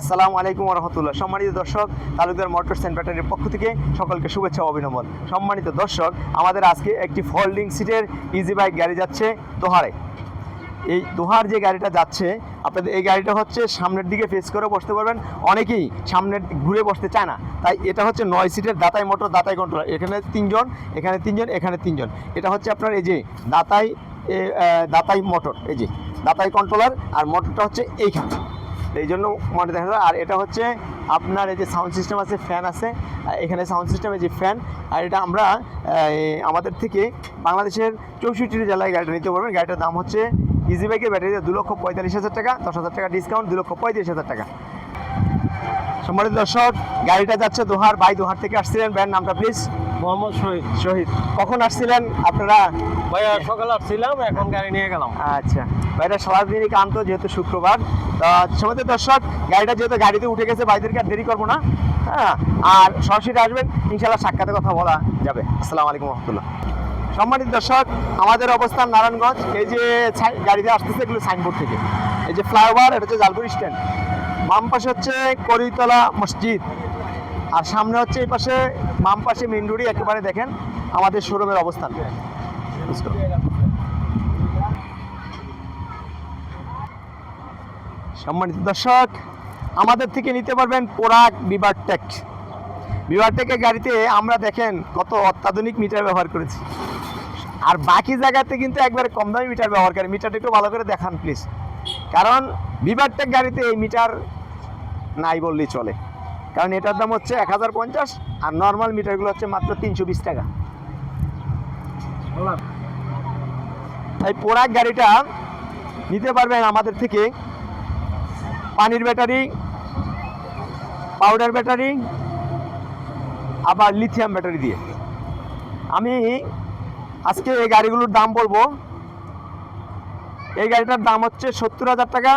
আসসালামু আলাইকুম রহমতুল্লাহ। সম্মানিত দর্শক, তালুকদার মোটরস অ্যান্ড ব্যাটারির পক্ষ থেকে সকলকে শুভেচ্ছা অভিনন্দন। সম্মানিত দর্শক, আমাদের আজকে একটি ফোল্ডিং সিটের ইজি বাইক গাড়ি যাচ্ছে দোহারে। এই দোহার যে গাড়িটা যাচ্ছে, আপনাদের এই গাড়িটা হচ্ছে সামনের দিকে ফেস করে বসতে পারবেন। অনেকেই সামনের ঘুরে বসতে চায় না। তাই এটা হচ্ছে নয় সিটের দাতাই মোটর, দাতাই কন্ট্রোলার এখানে তিনজন এখানে তিনজন এখানে তিনজন। এটা হচ্ছে আপনার এই যে দাতাই দাতাই মোটর। এই যে দাতাই কন্ট্রোলার আর মোটরটা হচ্ছে এইখানে। এই জন্য মনে দেখা যায়, আর এটা হচ্ছে আপনার এই যে সাউন্ড সিস্টেম আছে ফ্যান আছে এখানে সাউন্ড সিস্টেমে যে ফ্যান আর এটা আমরা আমাদের থেকে বাংলাদেশের চৌষট্টি জেলায় গাড়িটা নিতে পারবেন। গাড়িটার দাম হচ্ছে ইজি বাইকের ব্যাটারি দু লক্ষ পঁয়তাল্লিশ হাজার টাকা, দশ হাজার টাকা ডিসকাউন্ট দু লক্ষ পঁয়ত্রিশ হাজার টাকা। সম্মানিত দর্শক, গাড়িটা যাচ্ছে দোহার বাই দোহার থেকে আসছিলেন। ব্যান্ড নামটা প্লিজ মোহাম্মদ শহীদ শহীদ। কখন আসছিলেন আপনারা? ভাইয়া সকালে আসছিলাম এখন গাড়ি নিয়ে গেলাম। আচ্ছা। ভাইটা সারাদিনই কান্ত যেহেতু শুক্রবার। সমাজের দর্শক গাড়িটা যেহেতু গাড়িতে উঠে গেছে ভাইদেরকে আর দেরি করব না। হ্যাঁ আর সরাসরি আসবেন ইনশাল্লাহ সাক্ষাতে কথা বলা যাবে। আসসালামু আলাইকুম রহমতুল্লাহ। সম্মানিত দর্শক আমাদের অবস্থান নারায়ণগঞ্জ এই যে গাড়িতে আসতেছে এগুলো সাইনবোর্ড থেকে। এই যে ফ্লাইওভার এটা হচ্ছে জালপুর স্ট্যান্ড। বাম পাশে হচ্ছে করিতলা মসজিদ। আর সামনে হচ্ছে এই পাশে, বাম পাশে মেন রোডই একেবারে দেখেন আমাদের শোরুমের অবস্থান। সম্মানিত দর্শক, আমাদের থেকে নিতে পারবেন পোরাক বিবার টেক। বিবার টেকের গাড়িতে আমরা দেখেন কত অত্যাধুনিক মিটার ব্যবহার করেছি। আর বাকি জায়গাতে কিন্তু একবারে কম দামি মিটার ব্যবহার করে মিটারটা একটু ভালো করে দেখান প্লিজ কারণ বিবার টেক গাড়িতে এই মিটার নাই বললেই চলে। কারণ এটার দাম হচ্ছে এক হাজার পঞ্চাশ আর নর্মাল মিটারগুলো হচ্ছে মাত্র তিনশো বিশ টাকা। তাই পোড়াক গাড়িটা নিতে পারবেন আমাদের থেকে। পানির ব্যাটারি পাউডার ব্যাটারি আবার লিথিয়াম ব্যাটারি দিয়ে। আমি আজকে এই গাড়িগুলোর দাম বলব। এই গাড়িটার দাম হচ্ছে সত্তর হাজার টাকা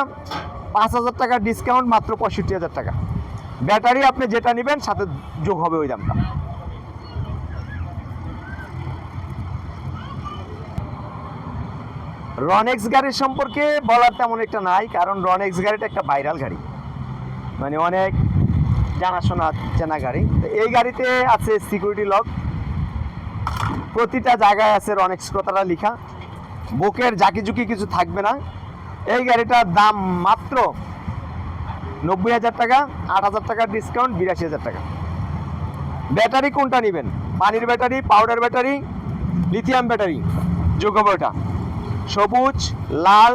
পাঁচ হাজার টাকা ডিসকাউন্ট মাত্র পঁয়ষট্টি হাজার টাকা। ব্যাটারি আপনি যেটা নেবেন, সাথে যোগ হবে ওই দামটা। রনেক্স গাড়ির সম্পর্কে বলার তেমন একটা নাই, কারণ রনেক্স গাড়িটা একটা ভাইরাল গাড়ি। মানে অনেক জানাশোনা চেনা গাড়ি। এই গাড়িতে আছে সিকিউরিটি লক প্রতিটা জায়গায় আছে রনেক্স কথাটা লেখা। বুকের জাকিজুকি কিছু থাকবে না। এই গাড়িটার দাম মাত্র নব্বই হাজার টাকা, আট হাজার টাকার ডিসকাউন্ট বিরাশি হাজার টাকা। ব্যাটারি কোনটা নেবেন? পানির battery powder battery lithium battery যোগ হবে সবুজ, লাল,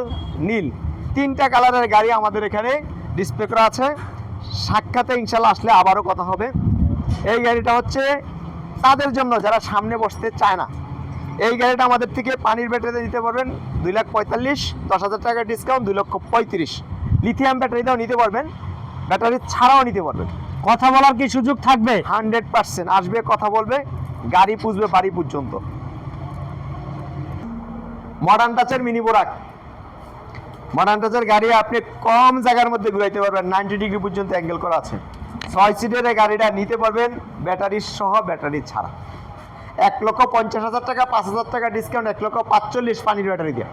নীল, তিনটা কালারের গাড়ি আমাদের এখানে ডিসপ্লে করা আছে। সাক্ষাতে ইনশাল্লাহ আসলে আবারও কথা হবে। এই গাড়িটা হচ্ছে তাদের জন্য, যারা সামনে বসতে চায় না। এই গাড়িটা আমাদের থেকে পানির ব্যাটারিতে দিতে পারবেন দুই লাখ পঁয়তাল্লিশ, দশ হাজার টাকার ডিসকাউন্ট দুই লক্ষ পঁয়ত্রিশ। লিথিয়াম ব্যাটারিটাও নিতে পারবেন। ব্যাটারি ছাড়াও নিতে পারবেন। কথা বলার কি সুযোগ থাকবে? হান্ড্রেড পার্সেন্ট আসবে, কথা বলবে, গাড়ি পুষবে বাড়ি পর্যন্ত। মডার্ন টাচের মিনি বোরাক মডার্ন টাচের গাড়ি আপনি কম জায়গার মধ্যে ঘুরাইতে পারবেন নাইনটি ডিগ্রি পর্যন্ত অ্যাঙ্গেল করা আছে। ছয় সিটের গাড়িটা নিতে পারবেন ব্যাটারি সহ ব্যাটারি ছাড়া। এক লক্ষ পঞ্চাশ হাজার টাকা, পাঁচ হাজার টাকা ডিসকাউন্ট এক লক্ষ পাঁচচল্লিশ পানির ব্যাটারি দিয়ে।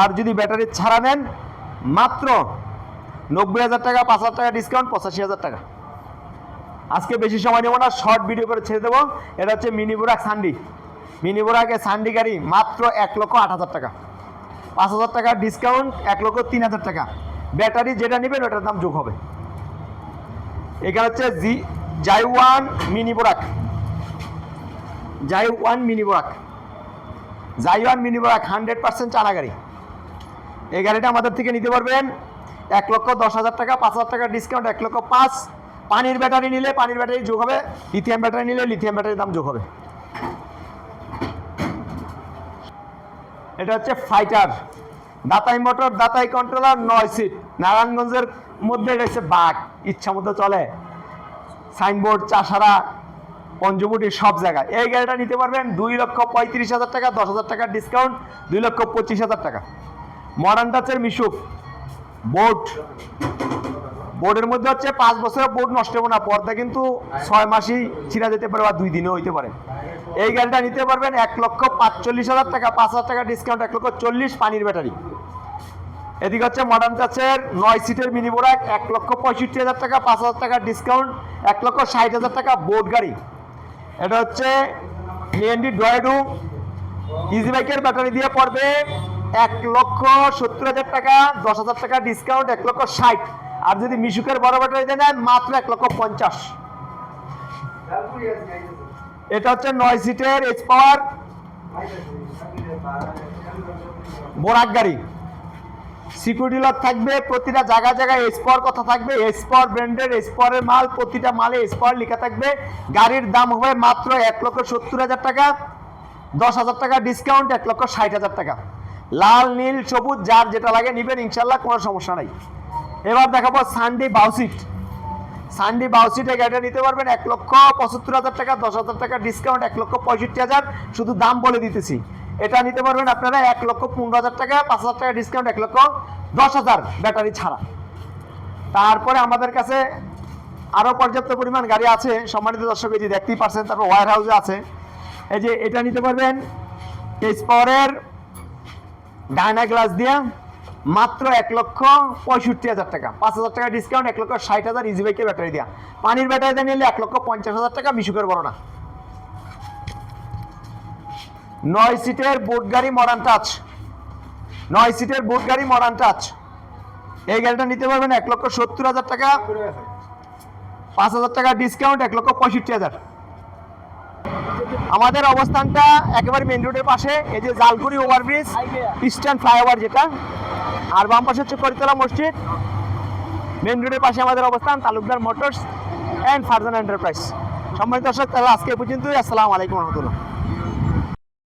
আর যদি ব্যাটারি ছাড়া নেন, মাত্র নব্বই হাজার টাকা, পাঁচ হাজার টাকা ডিসকাউন্ট পঁচাশি হাজার টাকা। আজকে বেশি সময় নেব না শর্ট ভিডিও করে ছেড়ে দেবো। এটা হচ্ছে মিনি বোরাক সান্ডি মিনি বোরাকের সান্ডি গাড়ি মাত্র এক লক্ষ আট হাজার টাকা। পাঁচ হাজার টাকা ডিসকাউন্ট এক লক্ষ তিন হাজার টাকা। ব্যাটারি যেটা নেবেন, ওটার দাম যোগ হবে। এখানে হচ্ছে জি জাই ওয়ান মিনি বোরাক জাই ওয়ান মিনি বোরাক জাই one mini Borak hundred percent চালা গাড়ি। এই গাড়িটা আমাদের থেকে নিতে পারবেন এক লক্ষ দশ হাজার টাকা, পাঁচ হাজার টাকা ডিসকাউন্ট এক লক্ষ পাঁচ। পানির ব্যাটারি নিলে পানির ব্যাটারি যোগ হবে লিথিয়াম ব্যাটারি নিলে লিথিয়াম ব্যাটারির দাম যোগ হবে। এটা হচ্ছে ফাইটার দাতাই মোটর দাতাই কন্ট্রোলার নয় সিট নারায়ণগঞ্জের মধ্যে হচ্ছে বাঘ, ইচ্ছা মতো চলে। সাইনবোর্ড চাষারা, পঞ্চবুটি, সব জায়গায়। এই গাড়িটা নিতে পারবেন দুই লক্ষ পঁয়ত্রিশ হাজার টাকা, দশ হাজার টাকা ডিসকাউন্ট দুই লক্ষ পঁচিশ হাজার টাকা। মডার্ন টাচের মিশুক। বোর্ড। বোর্ডের মধ্যে হচ্ছে পাঁচ বছরের বোর্ড নষ্ট হবে না, পর্দা কিন্তু ছয় মাসই ছিঁড়া যেতে পারে বা দুই দিনেও হইতে পারে। এই গাড়িটা নিতে পারবেন এক লক্ষ পাঁচচল্লিশ হাজার টাকা, পাঁচ হাজার টাকা ডিসকাউন্ট এক লক্ষ চল্লিশ পানির ব্যাটারি এদিকে হচ্ছে মডার্ন টাচের নয় সিটের মিনি বোরাক এক লক্ষ পঁয়ষট্টি হাজার টাকা, পাঁচ হাজার টাকা ডিসকাউন্ট এক লক্ষ ষাট হাজার টাকা বোট গাড়ি। এটা হচ্ছে ডয়েডু ইজি বাইকের ব্যাটারি দিয়ে পড়বে এক লক্ষ সত্তর হাজার টাকা, দশ হাজার টাকা ডিসকাউন্ট এক লক্ষ ষাট। আর যদি মিশুকের বড় ব্যাটারি দিয়ে নেন মাত্র এক লক্ষ পঞ্চাশ। এটা হচ্ছে নয় সিটের এইচ পাওয়ার বোরাক গাড়ি। সিকিউরিটি লক থাকবে, প্রতিটা জায়গায় জায়গায় এসপর কথা থাকবে এসপর ব্র্যান্ডের এসপরের মাল, প্রতিটা মালে এসপর লেখা থাকবে। গাড়ির দাম হবে মাত্র এক লক্ষ সত্তর হাজার টাকা, দশ হাজার টাকা ডিসকাউন্ট এক লক্ষ ষাট হাজার টাকা। লাল, নীল, সবুজ, যার যেটা লাগে নিবেন ইনশাল্লাহ কোনো সমস্যা নাই। এবার দেখাবো সানডে বাউসিট। সানডে বাউসিটে গাড়িটা নিতে পারবেন এক লক্ষ পঁচাত্তর হাজার টাকা, দশ হাজার টাকা ডিসকাউন্ট এক লক্ষ পঁয়ষট্টি হাজার। শুধু দাম বলে দিতেছি। এটা নিতে পারবেন আপনারা এক লক্ষ পনেরো হাজার টাকা, পাঁচ হাজার টাকা ডিসকাউন্ট এক লক্ষ দশ হাজার ব্যাটারি ছাড়া। তারপরে আমাদের কাছে আরও পর্যাপ্ত পরিমাণ গাড়ি আছে, সম্মানিত দর্শক, এই যে দেখতেই পারছেন, তারপর ওয়ার হাউসে আছে। এই যে এটা নিতে পারবেন এইচ পাওয়ারের ডায়না গ্লাস দিয়ে মাত্র এক লক্ষ পঁয়ষট্টি হাজার টাকা। পাঁচ হাজার টাকা ডিসকাউন্ট এক লক্ষ ষাট হাজার ইজি বাইকের ব্যাটারি দেওয়া পানির ব্যাটারি দিয়ে নিলে এক লক্ষ পঞ্চাশ হাজার টাকা মিশুকের বড় না নয় সিটের বোট গাড়ি মডার্ন টাচ নয় সিটের বোট গাড়ি মডার্ন টাচ এই গাড়িটা নিতে পারবেন এক লক্ষ সত্তর হাজার টাকা। পাঁচ হাজার টাকা ডিসকাউন্ট এক লক্ষ পঁয়ষট্টি হাজার। আমাদের অবস্থানটা একেবারে মেন রোডের পাশে, এই যে জালকুড়ি ওভারব্রিজ ইস্টার্ন ফ্লাইওভার যেটা, আর বাম পাশে হচ্ছে করিতলা মসজিদ। মেন রোডের পাশে আমাদের অবস্থান, Talukdar motors and Farjan enterprise সম্মানিত দর্শক, তাহলে আজকে পর্যন্তই, আসসালামু আলাইকুম রহমতুল্লাহ।